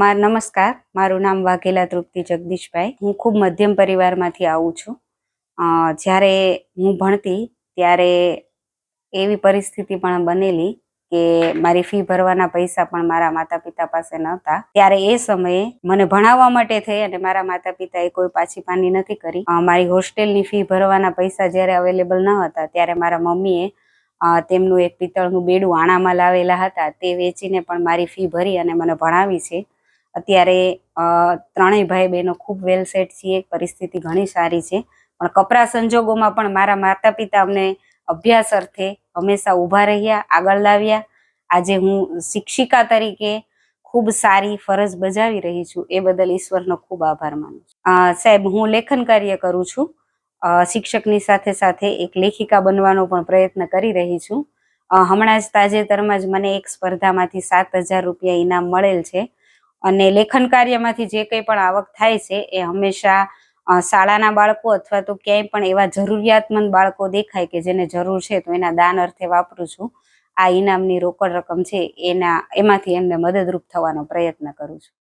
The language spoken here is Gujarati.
માર નમસ્કાર. મારું નામ વાઘેલા તૃપ્તિ જગદીશભાઈ. હું ખૂબ મધ્યમ પરિવારમાંથી આવું છું. જ્યારે હું ભણતી ત્યારે એવી પરિસ્થિતિ પણ બનેલી કે મારી ફી ભરવાના પૈસા પણ મારા માતા પિતા પાસે નહોતા. ત્યારે એ સમયે મને ભણાવવા માટે થઈ અને મારા માતા પિતાએ કોઈ પાછી પાની નથી કરી. મારી હોસ્ટેલની ફી ભરવાના પૈસા જ્યારે અવેલેબલ ન હતા ત્યારે મારા મમ્મીએ તેમનું એક પિત્તળનું બેડું આણામાં લાવેલા હતા. તે વેચીને પણ મારી ફી ભરી અને મને ભણાવી છે. અત્યારે ત્રણેય ભાઈ બહેનો ખૂબ વેલ સેટ છીએ પરિસ્થિતિ ઘણી સારી છે. પણ કપરા સંજોગોમાં પણ મારા માતા પિતા અમને અભ્યાસ અર્થે હંમેશા ઊભા રહ્યા, આગળ લાવ્યા. આજે હું શિક્ષિકા તરીકે ખૂબ સારી ફરજ બજાવી રહી છું, એ બદલ ઈશ્વરનો ખૂબ આભાર માનું છું. સાહેબ, હું લેખન કાર્ય કરું છું. શિક્ષકની સાથે સાથે એક લેખિકા બનવાનો પણ પ્રયત્ન કરી રહી છું. હમણાં જ તાજેતરમાં જ મને એક સ્પર્ધામાંથી સાત હજાર રૂપિયા ઇનામ મળેલ છે. અને લેખન કાર્યમાંથી જે કંઈ પણ આવક થાય છે, એ હંમેશા શાળાના બાળકો અથવા તો ક્યાંય પણ એવા જરૂરિયાતમંદ બાળકો દેખાય કે જેને જરૂર છે તો એના દાન અર્થે વાપરું છું. આ ઇનામની રોકડ રકમ છે, એના, એમાંથી એમને મદદરૂપ થવાનો પ્રયત્ન કરું છું.